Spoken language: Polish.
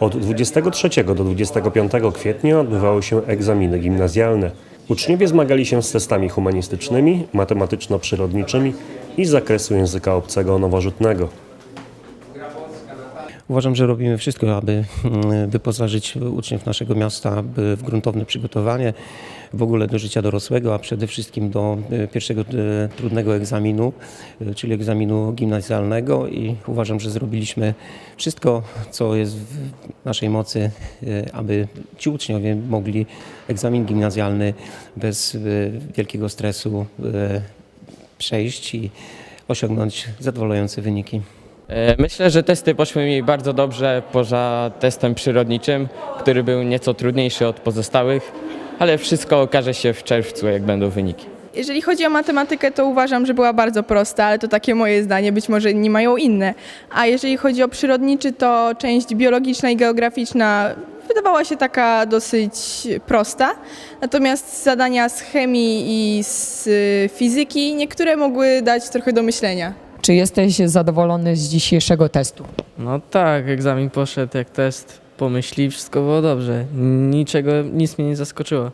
Od 23 do 25 kwietnia odbywały się egzaminy gimnazjalne. Uczniowie zmagali się z testami humanistycznymi, matematyczno-przyrodniczymi i z zakresu języka obcego nowożytnego. Uważam, że robimy wszystko, aby mm, wyposażyć uczniów naszego miasta w gruntowne przygotowanie w ogóle do życia dorosłego, a przede wszystkim do e, pierwszego e, trudnego egzaminu, e, czyli egzaminu gimnazjalnego i uważam, że zrobiliśmy wszystko, co jest w naszej mocy, aby ci uczniowie mogli egzamin gimnazjalny bez wielkiego stresu przejść i osiągnąć zadowalające wyniki. Myślę, że testy poszły mi bardzo dobrze poza testem przyrodniczym, który był nieco trudniejszy od pozostałych, ale wszystko okaże się w czerwcu, jak będą wyniki. Jeżeli chodzi o matematykę, to uważam, że była bardzo prosta, ale to takie moje zdanie, być może inni mają inne. A jeżeli chodzi o przyrodniczy, to część biologiczna i geograficzna wydawała się taka dosyć prosta. Natomiast zadania z chemii i z y, fizyki niektóre mogły dać trochę do myślenia. Czy jesteś zadowolony z dzisiejszego testu? No tak, egzamin poszedł jak test, pomyśli, wszystko było dobrze. Niczego, nic mnie nie zaskoczyło.